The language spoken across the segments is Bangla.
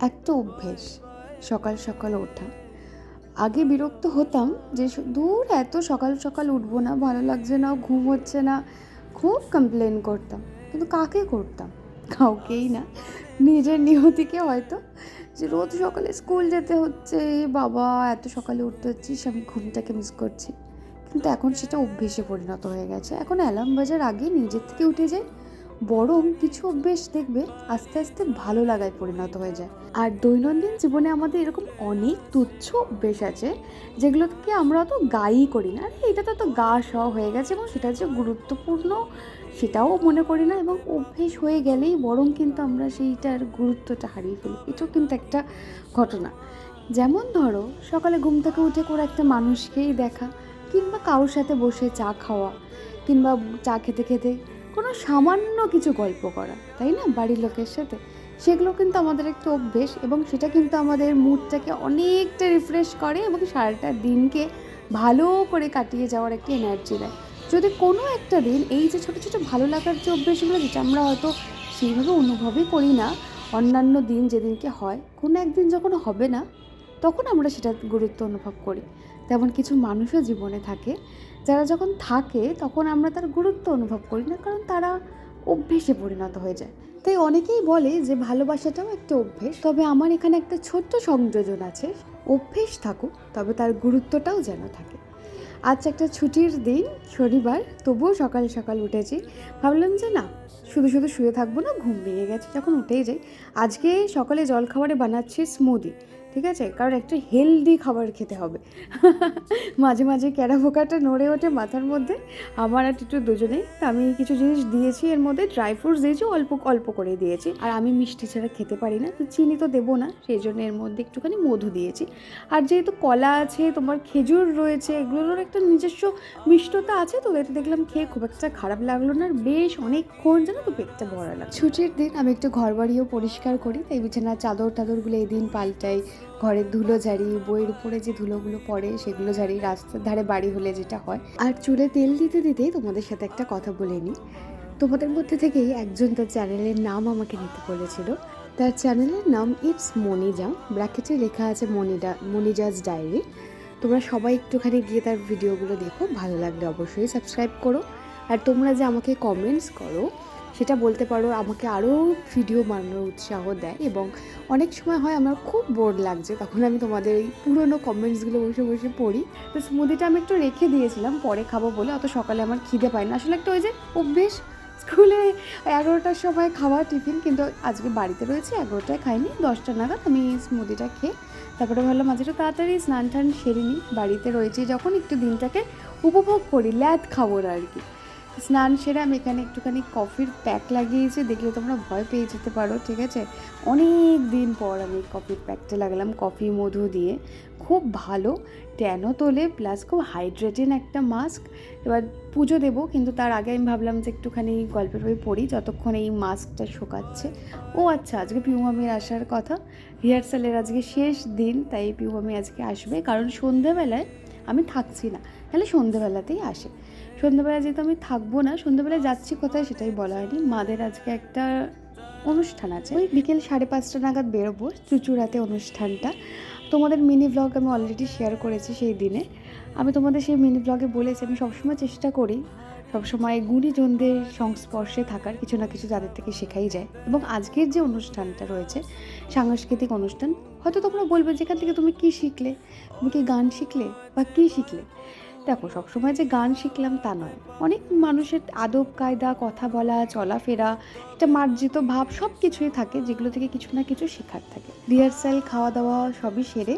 একটা অভ্যেস। সকাল সকাল ওঠা। আগে বিরক্ত হতাম যে দূর এত সকাল সকাল উঠবো না, ভালো লাগছে না, ঘুম হচ্ছে না। খুব কমপ্লেন করতাম। কিন্তু কাকে করতাম? কাউকেই না। নিজের নিয়তিকে হয়তো যে রোজ সকালে স্কুল যেতে হচ্ছে, বাবা এত সকালে উঠতে হচ্ছিস আমি ঘুমটাকে মিস করছি। কিন্তু এখন সেটা অভ্যেসে পরিণত হয়ে গেছে। এখন অ্যালার্ম বাজার আগে নিজের থেকে উঠে যাই। বরং কিছু অভ্যেস দেখবে আস্তে আস্তে ভালো লাগায় পরিণত হয়ে যায়। আর দৈনন্দিন জীবনে আমাদের এরকম অনেক তুচ্ছ অভ্যেস আছে, যেগুলোকে আমরা অত গাই করি না। এটা তো গা স হয়ে গেছে এবং সেটা যে গুরুত্বপূর্ণ সেটাও মনে করি না এবং অভ্যেস হয়ে গেলেই বরং কিন্তু আমরা সেইটার গুরুত্বটা হারিয়ে ফেলি। এটাও কিন্তু একটা ঘটনা। যেমন ধরো, সকালে ঘুম থেকে উঠে করে একটা মানুষকেই দেখা কিংবা কারোর সাথে বসে চা খাওয়া কিংবা চা খেতে খেতে কোনো সামান্য কিছু গল্প করা, তাই না? বাড়ির লোকের সাথে। সেগুলো কিন্তু আমাদের একটা অভ্যেস এবং সেটা কিন্তু আমাদের মুডটাকে অনেকটা রিফ্রেশ করে এবং সারাটা দিনকে ভালো করে কাটিয়ে যাওয়ার একটা এনার্জি দেয়। যদি কোনো একটা দিন এই যে ছোটো ছোটো ভালো লাগার যে অভ্যেসগুলো, যেটা আমরা হয়তো সেইভাবে অনুভবই করি না, অন্যান্য দিন যেদিনকে হয়, কোনো একদিন যখন হবে না, তখন আমরা সেটা গুরুত্ব অনুভব করি। তেমন কিছু মানুষও জীবনে থাকে যারা যখন থাকে তখন আমরা তার গুরুত্ব অনুভব করি না, কারণ তারা অভ্যেসে পরিণত হয়ে যায়। তাই অনেকেই বলে যে ভালোবাসাটাও একটা অভ্যেস। তবে আমার এখানে একটা ছোট্ট সংযোজন আছে, অভ্যেস থাকুক, তবে তার গুরুত্বটাও যেন থাকে। আজ একটা ছুটির দিন, শনিবার, তবুও সকাল সকাল উঠেছি। ভাবলাম যে না, শুধু শুধু শুয়ে থাকব না, ঘুম ভেঙে গেছে। যখন উঠেই যাই, আজকে সকালে জলখাবারে বানাচ্ছি স্মুদি ঠিক আছে? কারণ একটা হেলদি খাবার খেতে হবে। মাঝে মাঝে ক্যারা ফোকাটা নড়ে ওঠে মাথার মধ্যে। আমার আর একটু দুজনেই। আমি কিছু জিনিস দিয়েছি, এর মধ্যে ড্রাই ফ্রুটস দিয়েছি, অল্প অল্প করে দিয়েছি। আর আমি মিষ্টি ছাড়া খেতে পারি না, তো চিনি তো দেবো না। সেই জন্য এর মধ্যে একটুখানি মধু দিয়েছি। আর যেহেতু কলা আছে, তোমার খেজুর রয়েছে, এগুলোর একটা নিজস্ব মিষ্টতা আছে, তো এটা দেখলাম খেয়ে খুব একটা খারাপ লাগল না। আর বেশ অনেকক্ষণ যেন তো পেটটা ভরা লাগে ছুটির দিন আমি একটু ঘর বাড়িও পরিষ্কার করি, তাই বিছানার চাদর টাদরগুলো এই দিন পাল্টাই। ঘরের ধুলো ঝাড়ি বইয়ের উপরে যে ধুলোগুলো পড়ে, সেগুলো ঝাড়ি রাস্তার ধারে বাড়ি হলে যেটা হয়। আর চুলে তেল দিতে দিতেই তোমাদের সাথে একটা কথা বলে নিই। তোমাদের মধ্যে থেকেই একজন তার চ্যানেলের নাম আমাকে নিতে বলেছিল। তার চ্যানেলের নাম ইটস মনিজা ব্র্যাকেটে লেখা আছে মনিডা মনিজাজ ডায়েরি তোমরা সবাই একটুখানি গিয়ে তার ভিডিওগুলো দেখো, ভালো লাগলে অবশ্যই সাবস্ক্রাইব করো। আর তোমরা যে আমাকে কমেন্টস করো সেটা বলতে পারো, আমাকে আরও ভিডিও বানানোর উৎসাহ দেয় এবং অনেক সময় হয় আমার খুব বোর লাগছে, তখন আমি তোমাদের এই পুরোনো কমেন্টসগুলো বসে বসে পড়ি। তো স্মুদিটা আমি একটু রেখে দিয়েছিলাম, পরে খাব বলে, অত সকালে আমার খিদে পায় না। আসলে একটা ওই যে অভ্যেস, স্কুলে এগারোটার সময় খাওয়া টিফিন কিন্তু আজকে বাড়িতে রয়েছে, এগারোটায় খাইনি, দশটা নাগাদ আমি স্মুদিটা খেয়ে তারপরে ভাবলাম আজ একটু তাড়াতাড়ি স্নান টান সেরে নিই। বাড়িতে রয়েছে, যখন একটু দিনটাকে উপভোগ করি, ল্যাদ খাব আর কি। স্নান সেরে আমি এখানে একটুখানি কফির প্যাক লাগিয়েছি, দেখলে তোমরা ভয় পেয়ে যেতে পারো, ঠিক আছে? অনেক দিন পর আমি কফির প্যাকটা লাগালাম, কফি মধু দিয়ে। খুব ভালো ট্যানও তোলে, প্লাস খুব হাইড্রেটিং একটা মাস্ক। এবার পুজো দেবো, কিন্তু তার আগে আমি ভাবলাম যে একটুখানি গল্পের বই পড়ি, যতক্ষণ এই মাস্কটা শোকাচ্ছে। ও আচ্ছা আজকে পিউমামির আসার কথা। রিহার্সালের আজকে শেষ দিন, তাই পিউমামি আজকে আসবে, কারণ সন্ধেবেলায় আমি থাকছি না। তাহলে সন্ধেবেলাতেই আসে। সন্ধ্যাবেলা যেহেতু আমি থাকব না, সন্ধ্যাবেলায় যাচ্ছি কোথায় সেটাই বলা হয়নি। মাদের আজকে একটা অনুষ্ঠান আছে। ওই বিকেল সাড়ে পাঁচটা নাগাদ বেরোবো, চুচুড়াতে অনুষ্ঠানটা। তোমাদের মিনি ব্লগ আমি অলরেডি শেয়ার করেছি সেই দিনে। আমি তোমাদের সেই মিনি ব্লগে বলেছি, আমি সবসময় চেষ্টা করি, সবসময় গুণীজনদের সংস্পর্শে থাকার, কিছু না কিছু তাদের থেকে শেখাই যায়। এবং আজকের যে অনুষ্ঠানটা রয়েছে, সাংস্কৃতিক অনুষ্ঠান, হয়তো তোমরা বলবে, যেখান থেকে তুমি কি শিখলে? তুমি কি গান শিখলে বা কী শিখলে? দেখো, সবসময় যে গান শিখলাম তা নয়। অনেক মানুষের আদব, কায়দা, কথা বলা, চলাফেরা, একটা মার্জিত ভাব সব কিছুই থাকে যেগুলো থেকে কিছু না কিছু শেখার থাকে। রিহার্সাল খাওয়া দাওয়া সবই সেরে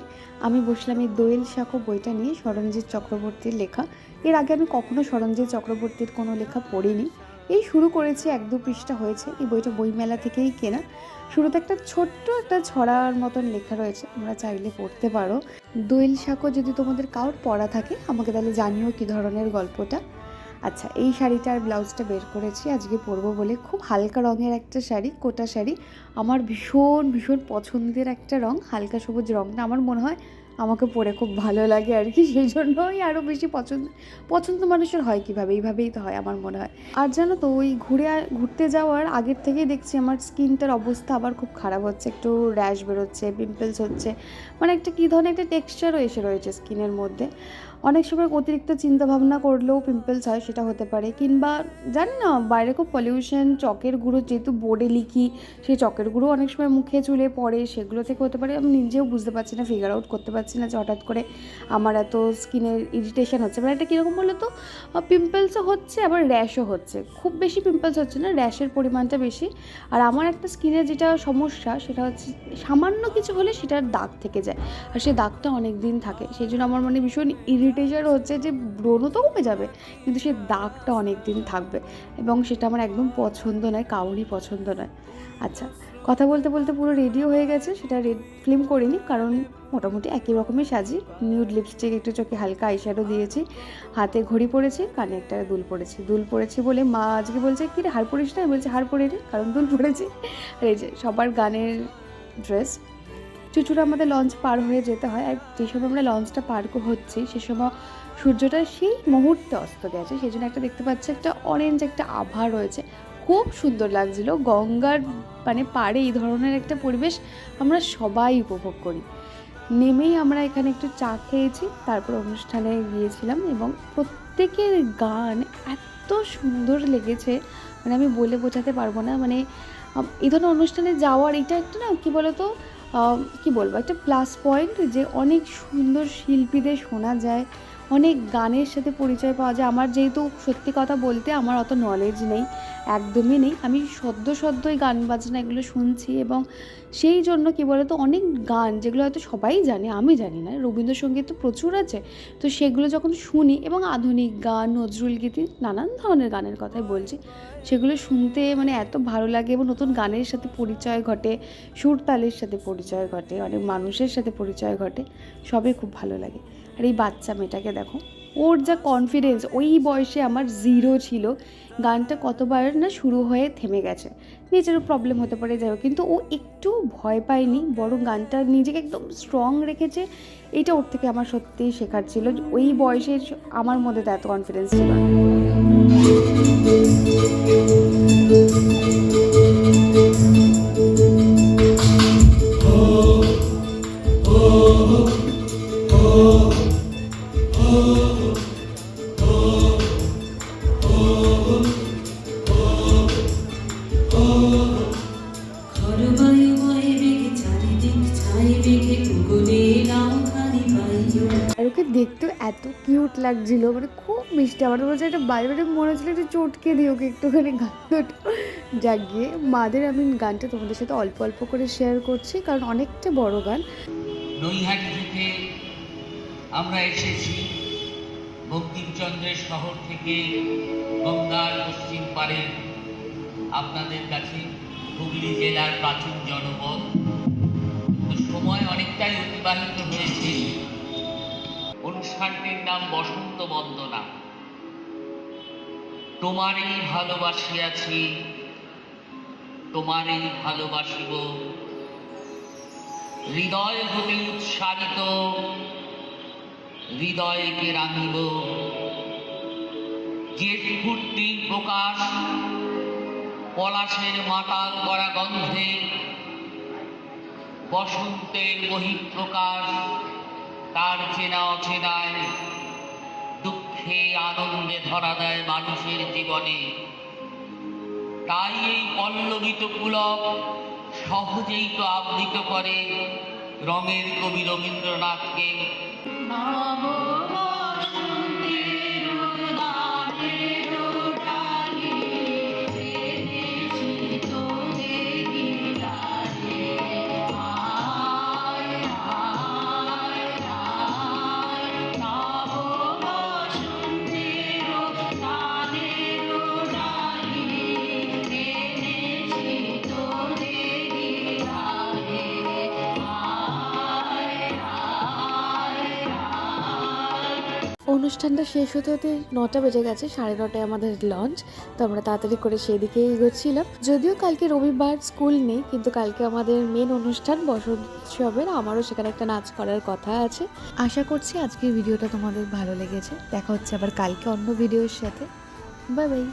আমি বসলাম এই দোয়েল শাখো বইটা নিয়ে সরঞ্জিৎ চক্রবর্তীর লেখা। এর আগে আমি কখনো সরঞ্জিৎ চক্রবর্তীর কোনো লেখা পড়িনি। এই শুরু করেছি, এক দু পৃষ্ঠা হয়েছে, এই বইটা বইমেলা থেকেই কেনা। শুরুতে একটা ছোট্ট একটা ছড়ার মতন লেখা রয়েছে, তোমরা চাইলে পড়তে পারো। দোয়েল শাকও যদি তোমাদের কারোর পড়া থাকে, আমাকে তাহলে জানিও কী ধরনের গল্পটা। আচ্ছা এই শাড়িটা আর ব্লাউজটা বের করেছি, আজকে পরবো বলে। খুব হালকা রঙের একটা শাড়ি, কোটা শাড়ি। আমার ভীষণ ভীষণ পছন্দের একটা রং, হালকা সবুজ রংটা আমার মনে হয় আমাকে পরে খুব ভালো লাগে আর কি, সেই জন্যই আরও বেশি পছন্দ পছন্দ মানুষের হয় কীভাবে, এইভাবেই তো হয় আমার মনে হয়। আর জানো তো, ওই ঘুরে ঘুরতে যাওয়ার আগের থেকেই দেখছি আমার স্কিনটার অবস্থা আবার খুব খারাপ হচ্ছে, একটু র্যাশ বেরোচ্ছে, পিম্পলস হচ্ছে মানে একটা কী ধরনের একটা টেক্সচারও এসে রয়েছে স্কিনের মধ্যে। অনেক সময় অতিরিক্ত চিন্তা ভাবনা করলেও পিম্পলস হয়, সেটা হতে পারে। কিংবা জানি না, বাইরে খুব পলিউশন চকের গুঁড়ো যেহেতু বোর্ডে লিখি, সেই চকের গুঁড়ো অনেক সময় মুখে চুলে পড়ে, সেগুলো থেকে হতে পারে। আমি নিজেও বুঝতে পারছি না ফিগার আউট করতে পারছি না যে হঠাৎ করে আমার এত স্কিনের ইরিটেশন হচ্ছে। মানে এটা কীরকম বলো তো? পিম্পলসও হচ্ছে, আবার র্যাশও হচ্ছে। খুব বেশি পিম্পলস হচ্ছে না র্যাশের পরিমাণটা বেশি। আর আমার একটা স্কিনের যেটা সমস্যা, সেটা হচ্ছে সামান্য কিছু হলে সেটার দাগ থেকে যায়। আর সেই দাগটা অনেক দিন থাকে। সেই জন্য আমার মানে ভীষণ ইরিটেশন হচ্ছে যে ব্রণ তো কমে যাবে, কিন্তু সেই দাগটা অনেক দিন থাকবে এবং সেটা আমার একদম পছন্দ নয়, কাউরই পছন্দ নয়। আচ্ছা কথা বলতে বলতে পুরো রেডিও হয়ে গেছে, সেটা রেড ফিল্ম করিনি, কারণ মোটামুটি একই রকমই সাজি নিউড লিপস্টিক একটু চোখে হালকা আইশ্যাডো দিয়েছি, হাতে ঘড়ি পরেছি, কানে একটা দুল পরেছি। দুল পরেছি বলে মা আজকে বলছে কি রে হার পরিস না? বলছি, হার পরে রে কারণ দুল পরেছি। আর এই যে সবার গানের ড্রেস চুচুড়া আমাদের লঞ্চ পার হয়ে যেতে হয়। আর যে সময় আমরা লঞ্চটা পার হচ্ছি, সে সময় সূর্যটা সেই মুহূর্তে অস্ত গেছে। সেই জন্য একটা দেখতে পাচ্ছি, একটা অরেঞ্জ একটা আভা রয়েছে। খুব সুন্দর লাগছিল। গঙ্গার মানে পাড়ে এই ধরনের একটা পরিবেশ আমরা সবাই উপভোগ করি। নেমেই আমরা এখানে একটু চা খেয়েছি, তারপর অনুষ্ঠানে গিয়েছিলাম এবং প্রত্যেকের গান এত সুন্দর লেগেছে। মানে আমি বলে বোঝাতে পারব না। মানে এই ধরনের অনুষ্ঠানে যাওয়ার এটা একটা না, কী বলতো কি বলব? একটা প্লাস পয়েন্ট যে অনেক সুন্দর শিল্পীদের শোনা যায়। অনেক গানের সাথে পরিচয় পাওয়া যায়। আমার যেহেতু সত্যি কথা বলতে আমার অত নলেজ নেই, একদমই নেই। আমি সদ্য সদ্যই গান বাজনা এগুলো শুনছি এবং সেই জন্য কী বলতো, অনেক গান যেগুলো হয়তো সবাই জানে, আমি জানি না, রবীন্দ্রসঙ্গীত তো প্রচুর আছে। তো সেগুলো যখন শুনি এবং আধুনিক গান, নজরুল গীতি, নানান ধরনের গানের কথাই বলছি, সেগুলো শুনতে মানে এত ভালো লাগে এবং নতুন গানের সাথে পরিচয় ঘটে, সুরতালের সাথে পরিচয় ঘটে, অনেক মানুষের সাথে পরিচয় ঘটে, সবই খুব ভালো লাগে। আর এই বাচ্চা মেয়েটাকে দেখো, ওর যা কনফিডেন্স ওই বয়সে আমার জিরো ছিল। গানটা কতবার না শুরু হয়ে থেমে গেছে। নিজেরও প্রবলেম হতে পারে, যাই কিন্তু ও একটু ভয় পায়নি, বরং গানটা নিজেকে একদম স্ট্রং রেখেছে। এটা ওর থেকে আমার সত্যিই শেখার ছিল ওই বয়সে আমার মধ্যে এত কনফিডেন্স ছিল এত কিউট লাগছিল মানে খুব মিষ্টি। আমার বলছে একটা বাড়ি মনে হচ্ছিল একটু চটকে দিই ওকে একটুখানি গান জাগিয়ে, মাদের আমি গানটা তোমাদের সাথে অল্প অল্প করে শেয়ার করছি, কারণ অনেকটা বড় গান। আমরা এসেছি বঙ্কিমচন্দ্রের শহর থেকে গঙ্গার পশ্চিম পারে আপনাদের কাছে হুগলি জেলার প্রাচীন জনপদ। সময় অনেকটাই অতিবাহিত হয়েছে। অনুষ্ঠানটির নাম বসন্ত বন্দনা। তোমারই ভালোবাসিয়াছি তোমারই ভালোবাসিব। হৃদয় হতে উৎসারিত হৃদয়কে রাঙিব। যে স্ফূর্তির প্রকাশ, পলাশের মাতাল করা গন্ধে, বসন্তের বহিঃপ্রকাশ তার চেনা অচেনায় দুঃখে আনন্দে ধরা দেয় মানুষের জীবনে। তাই এই পল্লবিত পুলক সহজেই তো আবৃত করে রঙের কবি রবীন্দ্রনাথকে। অনুষ্ঠানটা শেষ হতে হতে নটা বেজে গেছে, সাড়ে নটায় আমাদের লঞ্চ তো আমরা তাড়াতাড়ি করে সেদিকেই এগোচ্ছিলাম। যদিও কালকে রবিবার স্কুল নেই, কিন্তু কালকে আমাদের মেন অনুষ্ঠান বসন্ত উৎসবের, আমারও সেখানে একটা নাচ করার কথা আছে। আশা করছি আজকের ভিডিওটা তোমাদের ভালো লেগেছে। দেখা হচ্ছে আবার কালকে অন্য ভিডিওর সাথে। Bye bye